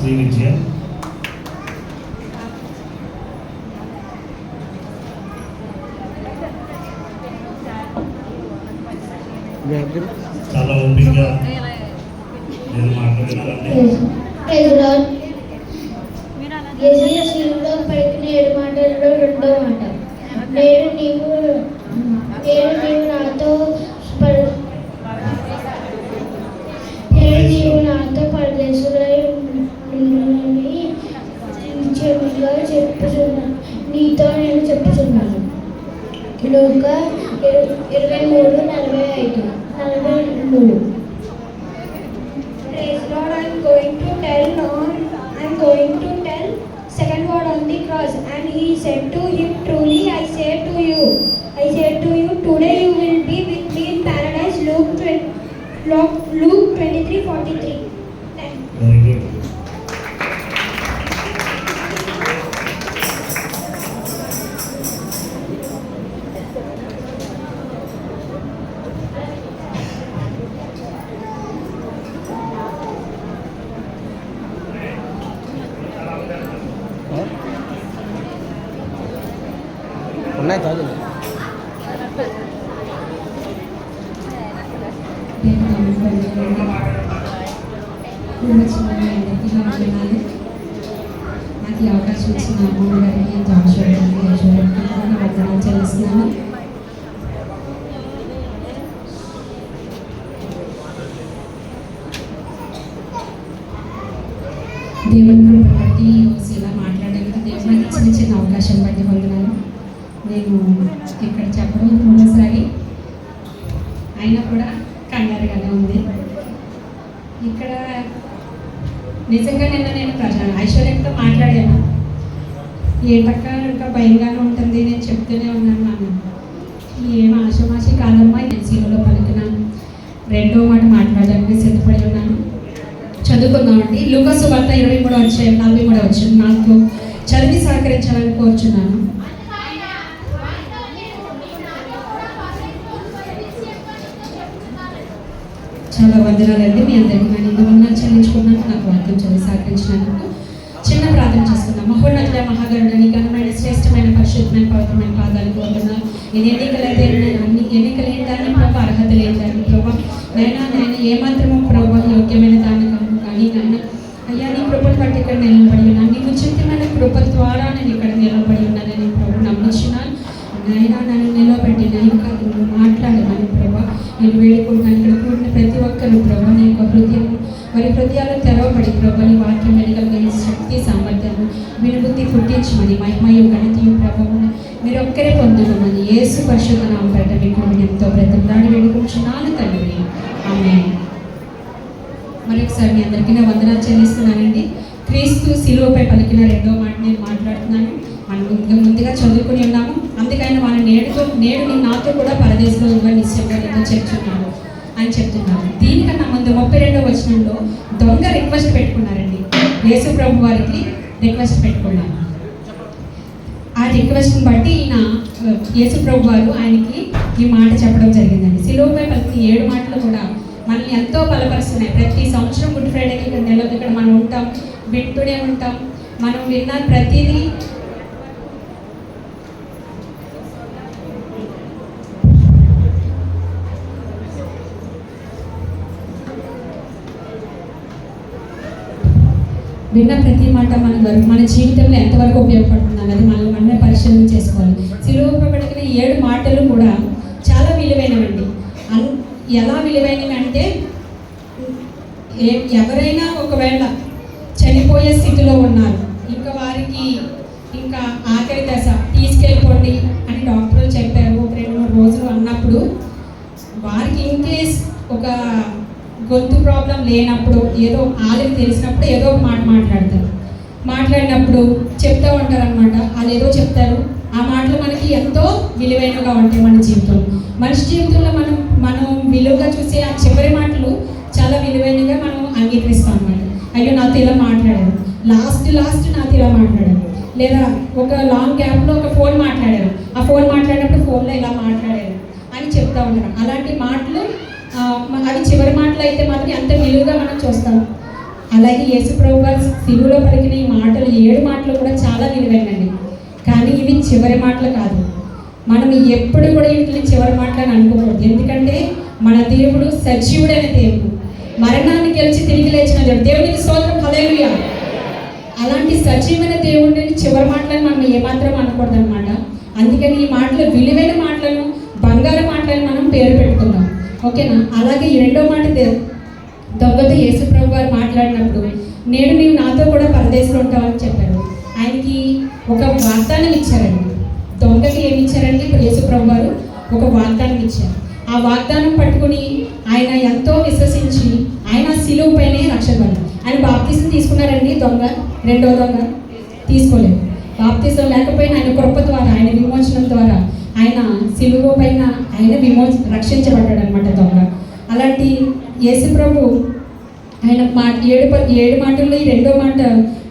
శ్రీ విజయ నలభై ఉన్నాయి చాలు నాకు ఈ అవకాశం ఇచ్చిన అమ్మమ్మ గారికి జాషువా గారికి యశ్వరానికి కూడా నా వందనాలు చెల్లిస్తున్నాను దేవుని నేను ఇక్కడ చెప్పడం మూడోసారి అయినా కూడా కంగారుగానే ఉంది. ఇక్కడ నిజంగా నిన్న నేను ఐశ్వర్యంతో ఐశ్వర్యతో మాట్లాడాను. ఏంటక్క ఇంకా భయంగానే ఉంటుంది నేను చెప్తూనే ఉన్నాను నాన్న. ఏం ఆశమాషి కాదమ్మా నేను సీలలో పలుకున్నాను రెండో మాట మాట్లాడడానికి సిద్ధపడి ఉన్నాను. చదువుకుందామండి లూకసు వార్త ఇరవై మూడు వచ్చాయి నలభై మూడు వచ్చింది నాకు చదివి సహకరించాలని కోరుచున్నాను. చాలా వందనాలండి మీ అందరికీ నేను ఇంత వందనాలు చెల్లించుకున్నాను నాకు వాక్యం చదివి సహకరించినందుకు చిన్న ప్రార్థన చేసుకుందాం. మహోన్నతుల మహాగరుడని ఘనమైన శ్రేష్టమైన పరిశుద్ధమైన పవిత్రమైన పాదాలు కోరుతున్నాను. నేను ఎన్నికలైతే అన్ని ఎన్నికలేని దాన్ని మాకు అర్హత లేని దాన్ని ప్రభావ. నైనా నేను ఏమాత్రమో ప్రభావ యోగ్యమైన దాన్ని కాదు కానీ నన్ను అయ్యా నీ కృపను బట్టి ఇక్కడ నిలబడి ఉన్నాను. నీకు ఉచితమైన కృప ద్వారా నేను ఇక్కడ నిలబడి ఉన్నానని ప్రభు నమ్ముచున్నాను. నాయన నేను వేడుకుంటున్నాను ఇక్కడ కూడిన ప్రతి ఒక్కరు ప్రభా నీ యొక్క హృదయం. వారి హృదయాలు తెరవబడి ప్రభా నీ వాక్యం వెనకలిగిన శక్తి సామర్థ్యాలు వినుబుద్ధి పుట్టించమని మహిమయు గణితయు ప్రభావం మీరు ఒక్కరే పొందుకోమని ఏసు పరిశుద్ధ నామపేట మీకు ఎంతో బ్రతిమలాడి వేడుకుంటున్నాను తండ్రి. ఆమె మరొకసారి మీ అందరికీ నా వందనాలు చెల్లిస్తున్నానండి. క్రీస్తు శిలువపై పలికిన రెండో మాట నేను మాట్లాడుతున్నాను. ముందుగా చదువుకుని ఉన్నాము. అందుకని మన నేడుతో నేడు నేను నాతో కూడా పరదేశంలో ఇవ్వండి నిశ్చయంగా నీతో చెప్తున్నాను అని చెప్తున్నాను దీనికన్నా ముందు ముప్పై రెండో వచనంలో దొంగ రిక్వెస్ట్ పెట్టుకున్నారండి. యేసు ప్రభు వారికి రిక్వెస్ట్ పెట్టుకున్నాను ఆ రిక్వెస్ట్ని బట్టి ఈయన యేసు ప్రభు వారు ఆయనకి ఈ మాట చెప్పడం జరిగిందండి. సిలువపై ప్రతి ఏడు మాటలు కూడా మనల్ని ఎంతో బలపరుస్తున్నాయి. ప్రతి సంవత్సరం గుడ్ ఫ్రైడేకి ఇక్కడ నెల ఇక్కడ మనం ఉంటాం వింటూనే ఉంటాం. మనం విన్న ప్రతిదీ విన్న ప్రతి మాట మన మన జీవితంలో ఎంతవరకు ఉపయోగపడుతుంది అన్నది మనం మనమే పరిశీలన చేసుకోవాలి. సిలువపబడిన ఏడు మాటలు కూడా చాలా విలువైనవండి. అన్ ఎలా విలువైనవి అంటే ఎవరైనా ఒకవేళ చనిపోయే స్థితిలో ఉన్నారు గొంతు ప్రాబ్లం లేనప్పుడు ఏదో ఆలికి తెలిసినప్పుడు ఏదో ఒక మాట మాట్లాడతారు. మాట్లాడినప్పుడు చెప్తూ ఉంటారు అనమాట వాళ్ళు ఏదో చెప్తారు. ఆ మాటలు మనకి ఎంతో విలువైనగా ఉంటాయి మన జీవితంలో. మనిషి జీవితంలో మనం మనం విలువగా చూసే ఆ చివరి మాటలు చాలా విలువైనగా మనం అంగీకరిస్తాం అన్నమాట. అయ్యో నాతో ఇలా మాట్లాడారు. లాస్ట్ లాస్ట్ నాతో ఇలా మాట్లాడారు. లేదా ఒక లాంగ్ గ్యాప్లో ఒక ఫోన్ మాట్లాడారు. ఆ ఫోన్ మాట్లాడినప్పుడు ఫోన్లో ఇలా మాట్లాడారు అని చెప్తా ఉంటారు. అలాంటి మాటలు అవి చివరి మాటలు అయితే మాత్రం ఎంత నిలువుగా మనం చూస్తాం. అలాగే యేసు ప్రభు గారు పలికిన ఈ మాటలు ఏడు మాటలు కూడా చాలా విలువైనండి కానీ ఇవి చివరి మాటలు కాదు. మనం ఎప్పుడు కూడా వీటిని చివరి మాటలు అని అనుకోకూడదు. ఎందుకంటే మన దేవుడు సజీవుడైన దేవుడు. మరణాన్ని గెలిచి తిరిగి లేచిన దేవుడు దేవునికి స్తోత్రం. అలాంటి సజీవమైన దేవుడిని చివరి మాటలను మనం ఏమాత్రం అనకూడదు అనమాట అందుకని ఈ మాటలు విలువైన మాటలను బంగారు మాటలను మనం పేరు పెట్టుకుందాం. ఓకేనా? అలాగే ఈ రెండో మాట దొంగతో యేసు గారు మాట్లాడినప్పుడు నేను నీవు నాతో కూడా పరదేశంలో ఉంటావని చెప్పాను ఆయనకి ఒక వాగ్దానం ఇచ్చారండి. దొంగకి ఏమి ఇచ్చారండి ఇప్పుడు యేసుప్రభు గారు ఒక వాగ్దానం ఇచ్చారు. ఆ వాగ్దానం పట్టుకుని ఆయన ఎంతో విశ్వసించి ఆయన శిలువు పైనే రక్షణ ఆయన బాప్తీసం తీసుకున్నారండి దొంగ రెండో దొంగ తీసుకోలేదు. బాప్తీసం లేకపోయినా ఆయన కృప ద్వారా ఆయన విమోచనం ద్వారా ఆయన సిలువ పైన ఆయన విమోచ రక్షించబడ్డాడు అనమాట దొంగ. అలాంటి యేసు ప్రభు ఆయన మా ఏడు ప- ఏడు మాటల్లో ఈ రెండో మాట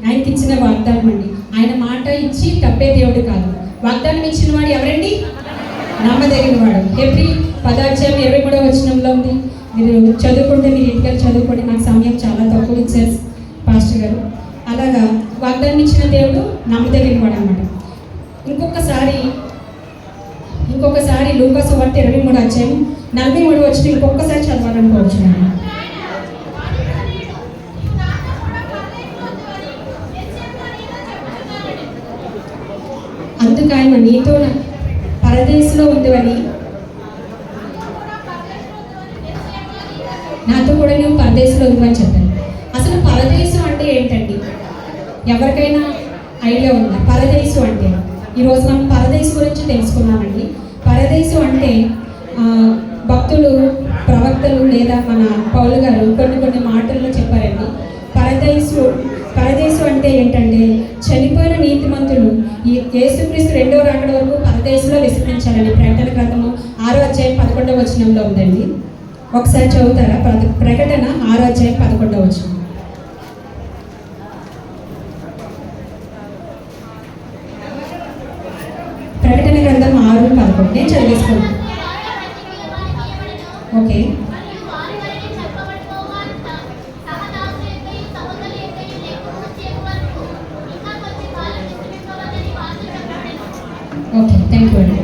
ఆయనకి ఇచ్చిన వాగ్దానం అండి. ఆయన మాట ఇచ్చి తప్పే దేవుడు కాదు. వాగ్దానం ఇచ్చిన వాడు ఎవరండి? నమ్మదగిన వాడు. ఎవ్రీ పదార్థం ఇరవై మూడో వచనంలో ఉంది. మీరు చదువుకుంటే మీరు ఇంటికి చదువుకోండి. నాకు సమయం చాలా తక్కువ ఇచ్చారు పాస్టర్ గారు. అలాగా వాగ్దానం ఇచ్చిన దేవుడు నమ్మదగిన వాడు అనమాట ఇంకొకసారి ఇంకొకసారి లూకాసు వార్త ఇరవై మూడు అధ్యాయం నలభై మూడు వచ్చిన ఇంకొకసారి చదవాలనుకోవచ్చు అందుకు ఆయన నీతో పరదేశంలో ఉందివని నాతో కూడా నువ్వు పరదేశంలో ఉందని చెప్పాను. అసలు పరదేశం అంటే ఏంటండి? ఎవరికైనా ఐడియా ఉందా? పరదేశం అంటే? ఈరోజు మనం పరదేశం గురించి తెలుసుకున్నామండి. పరదేశం అంటే భక్తులు ప్రవక్తలు లేదా మన పౌలు గారు కొన్ని కొన్ని మాటల్లో చెప్పారండి. పరదేశం పరదేశం అంటే ఏంటంటే చనిపోయిన నీతిమంతులు ఈ యేసుక్రీస్తు రెండో రాకడ వరకు పరదేశంలో విశ్రమించాలని ప్రకటన గ్రంథము ఆరో అధ్యాయం పదకొండవ వచనంలో ఉందండి. ఒకసారి చదువుతారా? ప్ర- ప్రకటన ఆరో అధ్యాయం పదకొండవ వచనం ప్రకటన గ్రంథం ఆరు నేను ఓకే. ఓకే థ్యాంక్ యూ అండి.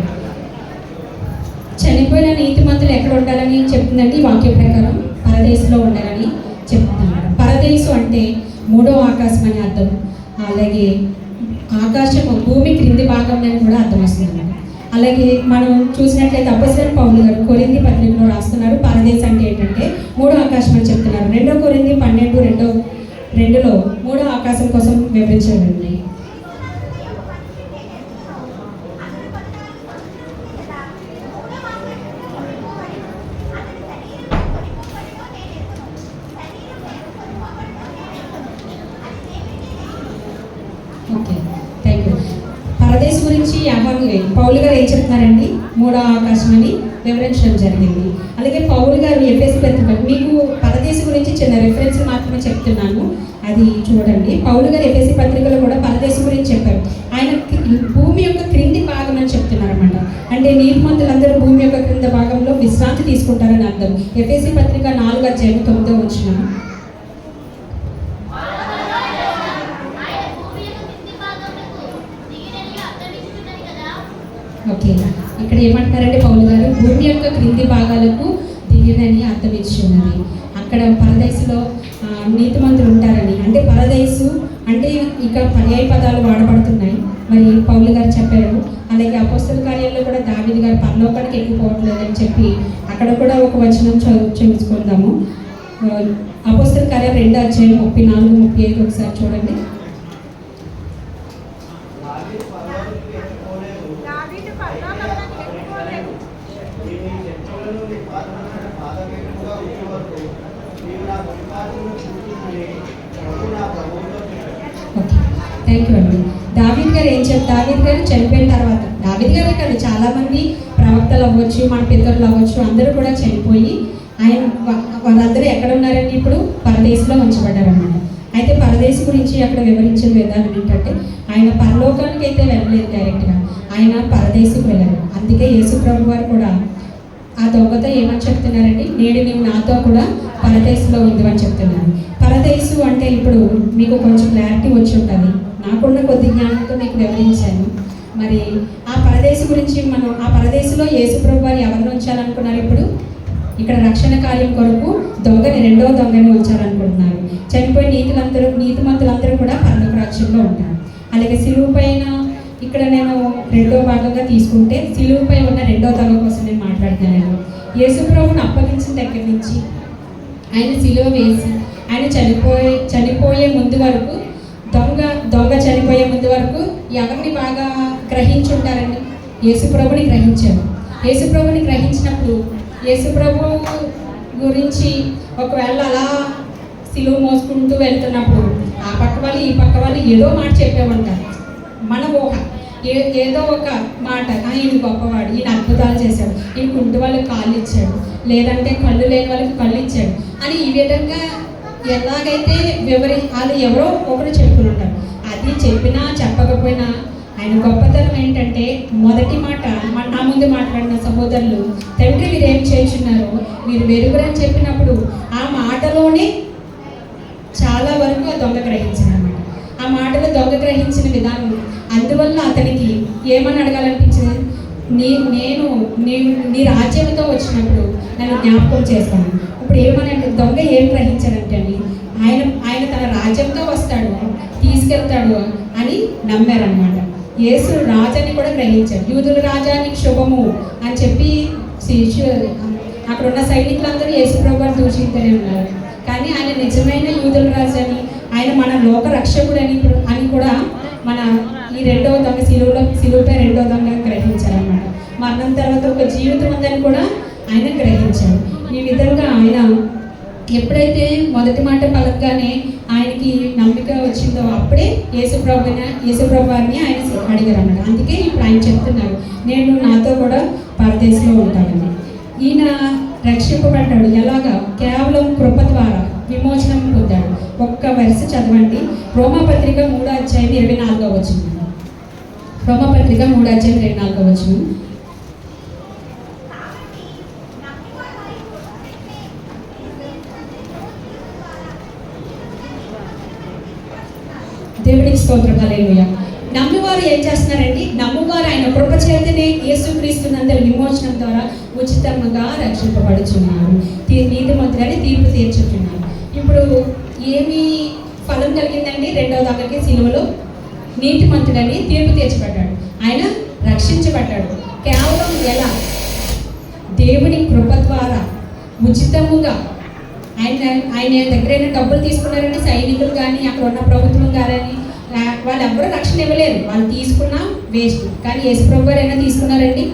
చనిపోయిన నీతిమంతులు ఎక్కడ ఉండాలని చెప్తుందండి వాక్య ప్రకారం? పరదేశంలో ఉండాలని చెప్తున్నాడు పరదేశం అంటే మూడో ఆకాశం అని అర్థం. అలాగే ఆకాశం భూమి క్రింది భాగం అని కూడా అర్థం వస్తుంది అలాగే మనం చూసినట్లయితే అపసరం పౌలు గారు కొరింది పత్రికలో రాస్తున్నారు. పరదేశం అంటే ఏంటంటే మూడో ఆకాశం అని చెప్తున్నారు. రెండో కొరింది పన్నెండు రెండో రెండులో మూడో ఆకాశం కోసం వివరించారండి ఓకే థ్యాంక్ యూ పరదేశ్ గురించి యాభై పౌలు గారు ఏం చెప్తున్నారండి మూడో ఆకాశం అని వివరించడం జరిగింది. అలాగే పౌలు గారు ఎఫ్ఎస్ పత్రిక మీకు పరదేశ్ గురించి చిన్న రెఫరెన్స్ మాత్రమే చెప్తున్నాను. అది చూడండి. పౌలు గారు ఎఫ్ఎస్సి పత్రికలో కూడా పరదేశం గురించి చెప్పారు. ఆయన భూమి యొక్క క్రింది భాగం అని చెప్తున్నారు అనమాట అంటే నీతిమంతులందరూ భూమి యొక్క క్రింద భాగంలో విశ్రాంతి తీసుకుంటారని అర్థం. ఎఫ్ఎస్సి పత్రిక నాలుగు అధ్యాయం తొమ్మిదో వచ్చిన ఓకే. ఇక్కడ ఏమంటారంటే పౌలు గారు భూమి యొక్క క్రింది భాగాలకు దిగినని అర్థం ఇచ్చి ఉన్నది. అక్కడ పరదేశంలో నీతి నీతిమంతులు ఉంటారని. అంటే పరదేశు అంటే ఇక పర్యాయ పదాలు వాడబడుతున్నాయి. మరి పౌలు గారు చెప్పారు. అలాగే అపోస్తల కార్యాల్లో కూడా దావిది గారు పరలోకానికి ఎక్కిపోవట్లేదని చెప్పి అక్కడ కూడా ఒక వచనం చదువు చూసుకుందాము అపోస్తల కార్యాలు రెండు అధ్యాయం ముప్పై నాలుగు ముప్పై ఐదు ఒకసారి చూడండి దావీదు పరలోకమునకు ఎక్కిపోలేదు. ఓకే థ్యాంక్ యూ అండి దావీద్ గారు ఏం చెప్తారు దావిద్ గారు చనిపోయిన తర్వాత దావిద్ గారు కాదు చాలామంది ప్రవక్తలు అవ్వచ్చు మన పితరులు అవ్వచ్చు అందరూ కూడా చనిపోయి ఆయన వాళ్ళందరూ ఎక్కడ ఉన్నారండి ఇప్పుడు? పరదేశంలో ఉంచబడ్డారన్నమాట. అయితే పరదేశం గురించి అక్కడ వివరించిన విధానం ఏంటంటే ఆయన పరలోకానికి అయితే వెళ్ళలేదు డైరెక్ట్గా ఆయన పరదేశకు వెళ్ళారు. అందుకే యేసు ప్రభు వారు కూడా ఆ దొంగతో ఏమని చెప్తున్నారండి? నేడు నీవు నాతో కూడా పరదేశంలో ఉంది అని పరదేశం పరదేశు అంటే ఇప్పుడు మీకు కొంచెం క్లారిటీ వచ్చి ఉంటుంది. నాకున్న కొద్ది జ్ఞానంతో మీకు వివరించాను. మరి ఆ పరదేశ గురించి మనం ఆ పరదేశంలో యేసుప్రభు వారు ఎవరిని ఉంచాలనుకున్నారు ఇప్పుడు? ఇక్కడ రక్షణ కార్యం కొరకు దొంగని రెండో దొంగని ఉంచాలనుకుంటున్నారు. చనిపోయిన నీతులందరూ నీతిమంతులందరూ కూడా పరలోక రాజ్యంలో ఉంటారు. అలాగే సిలువు పైన ఇక్కడ నేను రెండో భాగంగా తీసుకుంటే సిలువుపై ఉన్న రెండో దొంగ కోసం నేను మాట్లాడుతున్నాను. యేసుప్రభుని అప్పగించిన దగ్గర నుంచి ఆయన సిలువ వేసి ఆయన చనిపోయే చనిపోయే ముందు వరకు దొంగ ముందు వరకు ఎవరిని బాగా గ్రహించి ఉంటారండి యేసుప్రభుని గ్రహించారు. యేసుప్రభుని గ్రహించినప్పుడు యేసుప్రభు గురించి ఒకవేళ అలా సిలువ మోసుకుంటూ వెళ్తున్నప్పుడు ఆ పక్క వాళ్ళు ఈ పక్క వాళ్ళు ఏదో మాట చెప్పే ఉంటారు మన ఊహ. ఏ ఏదో ఒక మాట ఈయన గొప్పవాడు ఈయన అద్భుతాలు చేశాడు ఈయన కుంటి వాళ్ళకి కాళ్ళు ఇచ్చాడు లేదంటే కళ్ళు లేని వాళ్ళకి కళ్ళు ఇచ్చాడు అని ఈ విధంగా ఎలాగైతే వివరి వాళ్ళు ఎవరో ఒకరు చెప్పుకుంటారు. అది చెప్పినా చెప్పకపోయినా ఆయన గొప్పతనం ఏంటంటే మొదటి మాట నా ముందు మాట్లాడిన సహోదరులు తండ్రి మీరు ఏం చేస్తున్నారు? మీరు వెరుగురని చెప్పినప్పుడు ఆ మాటలోనే చాలా వరకు ఆ దొంగ గ్రహించాడు అనమాట ఆ మాటలో దొంగ గ్రహించిన విధానం. అందువల్ల అతనికి ఏమని అడగాలనిపించింది? నీ నేను నేను నీ రాజ్యంతో వచ్చినప్పుడు నన్ను జ్ఞాపకం చేస్తాను ఇప్పుడు ఏమని దొంగ ఏం గ్రహించాడంటే అండి ఆయన ఆయన తన రాజ్యంతో వస్తాడు తీసుకెళ్తాడు అని నమ్మారనమాట యేసు రాజాని కూడా గ్రహించాడు యూదుల రాజానికి శుభము అని చెప్పి శిష్యు అక్కడ ఉన్న సైనికులందరూ యేసు ప్రభు దూషించనే ఉన్నారు. కానీ ఆయన నిజమైన యూదుల రాజాని అని ఆయన మన లోక రక్షకుడు అని అని కూడా మన ఈ రెండవ దొంగ సిలువలో సిలువపై రెండవ దొంగ గ్రహించారనమాట మరణం తర్వాత ఒక జీవితం ఉందని కూడా ఆయన గ్రహించారు. ఈ విధంగా ఆయన ఎప్పుడైతే మొదటి మాట పలకగానే ఆయనకి నమ్మిక వచ్చిందో అప్పుడే యేసుప్రభుని యేసుప్రభుని ఆయన అడిగారు అన్నమాట అందుకే ఇప్పుడు ఆయన చెప్తున్నారు. నేను నాతో కూడా పరదేశంలో ఉంటానని. ఈయన రక్షింపబడ్డాడు. ఎలాగా? కేవలం కృప ద్వారా విమోచనం పొందాడు. ఒక్క వరుస చదవండి. రోమపత్రిక మూడో అధ్యాయం ఇరవై నాలుగో వచ్చింది రోమపత్రిక మూడో అధ్యాయం ఇరవై నాలుగో వచ్చింది స్తోత్రం. హల్లెలూయ. నమ్మువారు ఏం చేస్తున్నారండి? నమ్మువారు ఆయన కృప చేతనే యేసుక్రీస్తునందరి విమోచనం ద్వారా ఉచితంగా రక్షింపబడుచున్నారు. తీ- నీతిమంతులని తీర్పు తీర్చుతున్నారు. ఇప్పుడు ఏమి ఫలం కలిగిందండి? రెండవ దానికి సిలువలో నీతిమంతుడని తీర్పు తీర్చబడ్డాడు. ఆయన రక్షించబడ్డాడు. కేవలం ఎలా? దేవుని కృప ద్వారా ఉచితముగా ఆయన ఆయన దగ్గరైన డబ్బులు తీసుకున్నారండి? సైనికులు కానీ అక్కడ ఉన్న ప్రభుత్వం కానీ వాళ్ళు ఎవరు రక్షణ ఇవ్వలేరు. వాళ్ళు తీసుకున్నా వేస్ట్ కానీ యేసుప్రభు గారు అయినా తీసుకున్నారండి?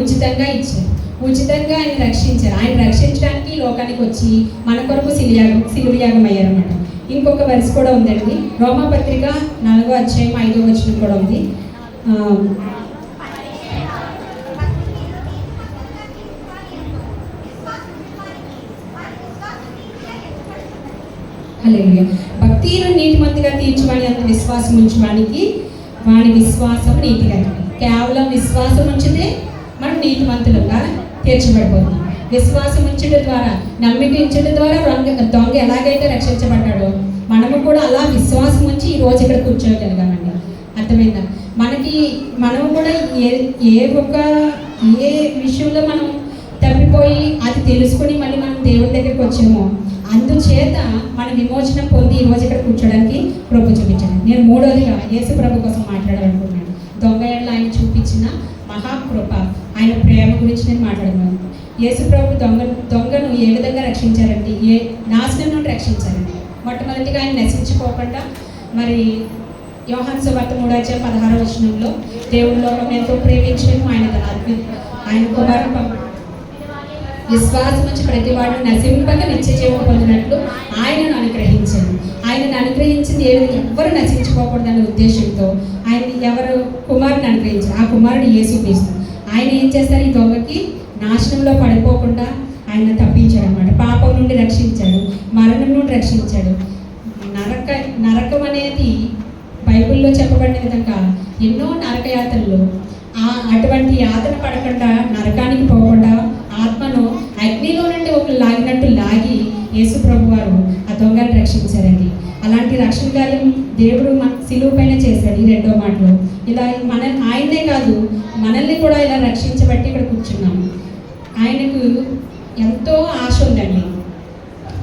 ఉచితంగా ఇచ్చారు. ఉచితంగా ఆయన రక్షించారు. ఆయన రక్షించడానికి లోకానికి వచ్చి మన కొరకు శిలియాగం సిలువయాగం అయ్యారన్నమాట ఇంకొక వరుస కూడా ఉందండి. రోమపత్రిక నాలుగో అధ్యాయం ఐదో వచనం కూడా ఉంది. హలో తీరు నీటి నీతిమంతిగా తీర్చువాని అంత విశ్వాసం ఉంచడానికి వాడి విశ్వాసం నీతిగా కేవలం విశ్వాసం ఉంచితే మనం నీతిమంతులుగా తీర్చబడిపోతున్నాం విశ్వాసం ఉంచడం ద్వారా నమ్మిక ఉంచడం ద్వారా దొంగ దొంగ ఎలాగైతే రక్షించబడ్డాడో మనము కూడా అలా విశ్వాసం ఉంచి ఈ రోజు ఇక్కడ కూర్చోగలిగామండి. అర్థమైందా? మనకి మనం కూడా ఏ ఏ ఒక్క ఏ విషయంలో మనం తప్పిపోయి అది తెలుసుకొని మళ్ళీ మనం దేవుడి దగ్గరికి వచ్చామో అందుచేత మన విమోచనం పొంది ఈ రోజు ఇక్కడ కూర్చోడానికి ప్రభు చూపించాను నేను మూడోదిగా యేసు ప్రభు కోసం మాట్లాడాలనుకున్నాను. దొంగ ఏళ్ళ ఆయన చూపించిన మహాకృప ఆయన ప్రేమ గురించి నేను మాట్లాడగలను యేసు ప్రభు దొంగ దొంగను ఏ విధంగా రక్షించారండి ఏ నాశనం నుండి రక్షించారండి మొట్టమొదటిగా ఆయన నశించుకోకుండా మరి యోహాన్ సువార్త మూడాచే పదహారవ వచనంలో దేవుని లోకం ఎంతో ప్రేమించను ఆయన ఆయన కుమారుని విశ్వాసం వచ్చి ప్రతి వాడు నశింపక నిత్య జీవం పొందినట్లు ఆయనను అనుగ్రహించాను ఆయనను అనుగ్రహించింది ఏ విధంగా? ఎవ్వరు నశించుకోకూడదనే ఉద్దేశంతో ఆయన ఎవరు కుమారుని అనుగ్రహించారు? ఆ కుమారుడు యేసుక్రీస్తు ఆయన ఏం చేస్తారు? ఈ దొంగకి నాశనంలో పడిపోకుండా ఆయన తప్పించాడు అనమాట పాపం నుండి రక్షించాడు. మరణం నుండి రక్షించాడు. నరక నరకం అనేది బైబిల్లో చెప్పబడిన విధంగా ఎన్నో నరక ఆ అటువంటి యాతన పడకుండా నరకానికి పోకుండా ఆత్మను అగ్నిలో నుండి ఒక లాగినట్టు లాగి యేసు ప్రభు వారు ఆ దొంగను రక్షించారండి. అలాంటి రక్షణ కార్యం దేవుడు మన సిలువ పైన చేశాడు ఈ రెండో మాటలో. ఇలా మన ఆయనే కాదు మనల్ని కూడా ఇలా రక్షించబట్టి ఇక్కడ కూర్చున్నాము ఆయనకు ఎంతో ఆశ ఉందండి.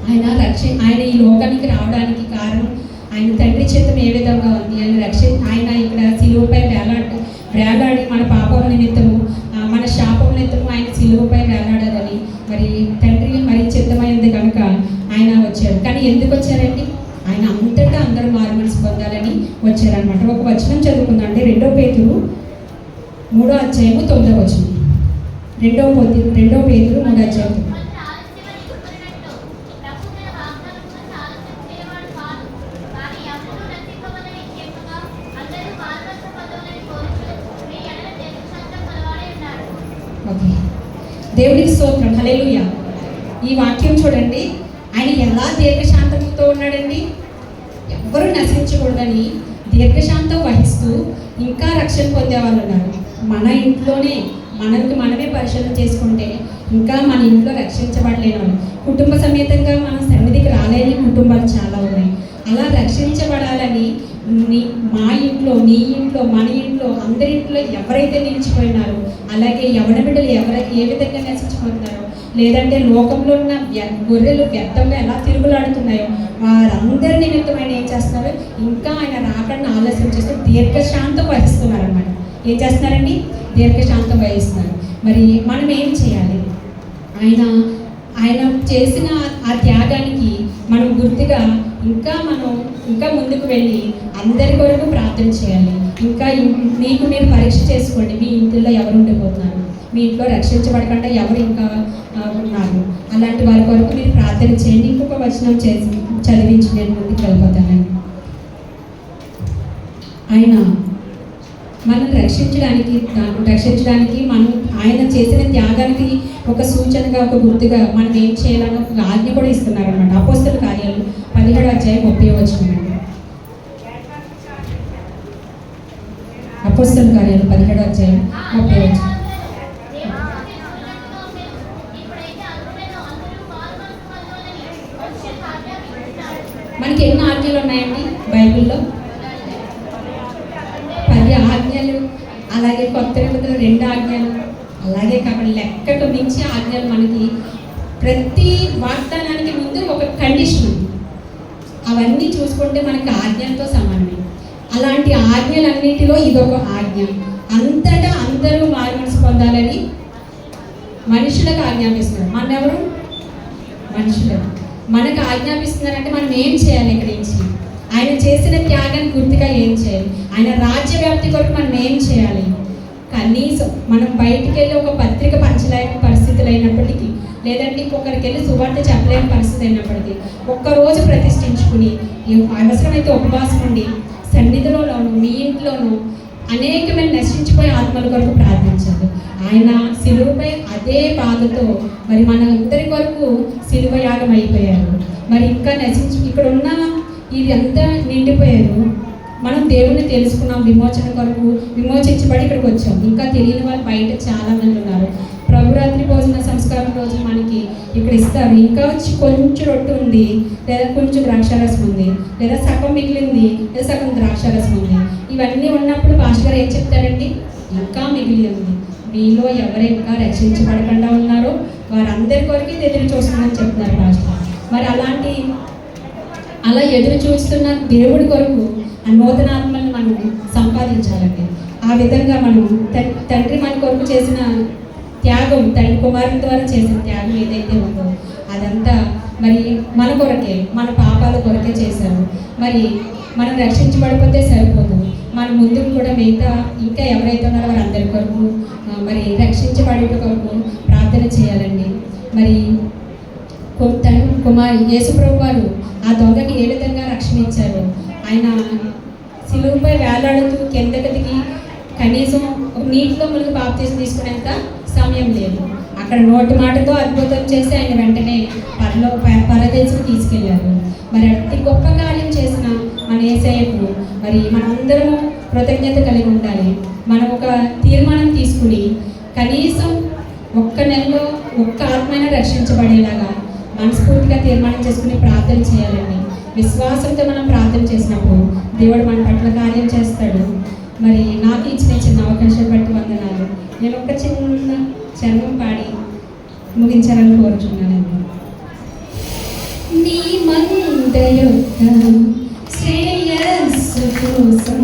ఆయన రక్ష ఆయన ఈ లోకానికి రావడానికి కారణం ఆయన తండ్రి చిత్తం ఏ విధంగా ఉంది ఆయన రక్ష ఆయన ఇక్కడ సిలువపై వేలాడి వేలాడి మన పాపం నిమిత్తము నిమిత్తము ఆయన సిలువపై మరి తండ్రి మరి చిత్తమైంది కనుక ఆయన వచ్చాడు కానీ ఎందుకు వచ్చారండి? ఆయన అంతటా అందరూ మార్మల్స్ పొందాలని వచ్చారనమాట ఒక వచనం చదువుకుందా అంటే రెండో పేతురు మూడో అధ్యాయము తొమ్మిదో వచనం. రెండో పోతి రెండో పేతురు మూడో అధ్యాయం దేవుడికి ఈ వాక్యం చూడండి. ఆయన ఎలా దీర్ఘశాంతంతో ఉన్నాడండి? ఎవ్వరూ నశించకూడదని దీర్ఘశాంతం వహిస్తూ ఇంకా రక్షణ పొందేవాళ్ళు ఉన్నారు మన ఇంట్లోనే మనకి మనమే పరిశోధన చేసుకుంటే ఇంకా మన ఇంట్లో రక్షించబడలేని. వాళ్ళు కుటుంబ సమేతంగా మన సన్నిధికి రాలేని కుటుంబాలు చాలా ఉన్నాయి. అలా రక్షించబడాలని నీ మా ఇంట్లో నీ ఇంట్లో మన ఇంట్లో అందరి ఇంట్లో ఎవరైతే నిలిచిపోయినారో అలాగే యవన బిడ్డలు ఎవరై ఏ విధంగా నశించిపోతున్నారో లేదంటే లోకంలో ఉన్న గొర్రెలు వ్యర్థంగా ఎలా తిరుగులాడుతున్నాయో వారందరి నిమిత్తం ఆయన ఏం చేస్తున్నారు? ఇంకా ఆయన రాకుండా ఆలస్యం చేస్తూ దీర్ఘశాంతం వహిస్తున్నారనమాట ఏం చేస్తున్నారండి? దీర్ఘశాంతం వహిస్తున్నారు. మరి మనం ఏం చేయాలి? ఆయన ఆయన చేసిన ఆ త్యాగానికి మనం గుర్తుగా ఇంకా మనం ఇంకా ముందుకు వెళ్ళి అందరి కొరకు ప్రార్థన చేయాలి. ఇంకా మీకు మీరు పరీక్ష చేసుకోండి. మీ ఇంట్లో ఎవరు ఉండిపోతున్నారు? మీ ఇంట్లో రక్షించబడకుండా ఎవరు ఇంకా ఉన్నారు. అలాంటి వారి కొరకు మీరు ప్రార్థన చేయండి. ఇంకొక వచనం చేసి చదివించి నేను ముందుకు వెళ్ళిపోతానండి. ఆయన మనం రక్షించడానికి రక్షించడానికి మనం ఆయన చేసిన త్యాగానికి ఒక సూచనగా ఒక గుర్తుగా మనం ఏం చేయాలని ఒక ఆజ్ఞ కూడా ఇస్తున్నారు అనమాట అపోస్తుల కార్యాలు పదిహేడు అధ్యాయం ముప్పై వచ్చిన అపోస్తుల కార్యాలు పదిహేడు అధ్యాయం ముప్పై వచ్చిన మనకి ఎన్ని ఆజ్ఞలు ఉన్నాయండి బైబిల్లో? పది ఆజ్ఞలు అలాగే కొత్త నిబంధనలు రెండు ఆజ్ఞలు అలాగే కాబట్టి లెక్కకు మించి ఆజ్ఞలు మనకి ప్రతి వాగ్దానానికి ముందు ఒక కండిషన్ ఉంది. అవన్నీ చూసుకుంటే మనకి ఆజ్ఞలతో సమానమే. అలాంటి ఆజ్ఞలన్నిటిలో ఇదొక ఆజ్ఞ. అంతటా అందరూ మారు మనసు పొందాలని మనుషులకు ఆజ్ఞాపిస్తారు. మన ఎవరు? మనుషులకు. మనకు ఆజ్ఞాపిస్తున్నారంటే మనం ఏం చేయాలి ఇక్కడి నుంచి? ఆయన చేసిన త్యాగాన్ని గుర్తుగా ఏం చేయాలి? ఆయన రాజ్య వ్యాప్తి కొరకు మనం ఏం చేయాలి? కనీసం మనం బయటికి వెళ్ళి ఒక పత్రిక పంచలేని పరిస్థితులు అయినప్పటికీ లేదంటే ఇంకొకరికి వెళ్ళి సువార్త చెప్పలేని పరిస్థితి అయినప్పటికీ ఒక్కరోజు ప్రతిష్ఠించుకుని అవసరమైతే ఉపవాసం ఉండి సన్నిధిలోనూ మీ ఇంట్లోనూ అనేకమైన నశించిపోయే ఆత్మల కొరకు ప్రార్థించాడు. ఆయన సిలువపై అదే బాధతో మరి మన ఇద్దరి కొరకు సిలువ యాగం అయిపోయారు. మరి ఇంకా నశించి ఇక్కడ ఉన్న ఇది అంతా నిండిపోయారు. మనం దేవుణ్ణి తెలుసుకున్నాం విమోచన కొరకు విమోచించబడి ఇక్కడికి వచ్చాం. ఇంకా తెలియని వాళ్ళు బయట చాలా మంది ఉన్నారు. ప్రభురాత్రి భోజన సంస్కారం రోజు మనకి ఇక్కడ ఇస్తారు. ఇంకా వచ్చి కొంచెం రొట్టె ఉంది లేదా కొంచెం ద్రాక్షారసం ఉంది లేదా సగం మిగిలింది లేదా సగం ద్రాక్షారసం ఉంది. ఇవన్నీ ఉన్నప్పుడు పాస్టర్ గారు ఏం చెప్తారండి ఇంకా మిగిలి ఉంది. మీలో ఎవరు ఇంకా రక్షించబడకుండా ఉన్నారో వారందరి కొరకు ఎదురు చూస్తున్నారని చెప్తున్నారు పాస్టర్. మరి అలాంటి అలా ఎదురు చూస్తున్న దేవుడి కొరకు ఆ నూతన ఆత్మల్ని మనం సంపాదించాలండి. ఆ విధంగా మనం త- తండ్రి మన కొరకు చేసిన త్యాగం తండ్రి కుమారుని ద్వారా చేసిన త్యాగం ఏదైతే ఉందో అదంతా మరి మన కొరకే మన పాపాల కొరకే చేశారు. మరి మనం రక్షించబడిపోతే సరిపోదు. మన ముందు కూడా మిగతా ఇంకా ఎవరైతే ఉన్నారో వారందరి కొరకు మరి రక్షించబడే కొరకు ప్రార్థన చేయాలండి. మరి తను కుమారి యేసుప్రభు వారు ఆ దొంగకి ఏ విధంగా రక్షణ ఇచ్చారు? ఆయన సిలువుపై వేలాడుతూ కిందకి కనీసం నీటిలో మునిగి బాప్తీసం తీసుకునేంత అక్కడ నోటి మాటతో అద్భుతం చేసి ఆయన వెంటనే పరలో పరదేశం తీసుకెళ్ళారు. మరి అతి గొప్ప కార్యం చేసిన మన ఏసయ్యకు మరి మనందరము కృతజ్ఞత కలిగి ఉండాలి. మనం ఒక తీర్మానం తీసుకుని కనీసం ఒక్క నెలలో ఒక్క ఆత్మైన రక్షించబడేలాగా మనస్ఫూర్తిగా తీర్మానం చేసుకుని ప్రార్థన చేయాలండి. విశ్వాసంతో మనం ప్రార్థన చేసినప్పుడు దేవుడు మన పట్ల కార్యం చేస్తాడు. మరి నాకు ఇచ్చిన చిన్న అవకాశం బట్టి వందనాలు. నేను ఒక చిన్న చర్మం పాడి ముగించాలని కోరుచున్నానండి. నీ మంద యొక్క శ్రేయస్సు కోసం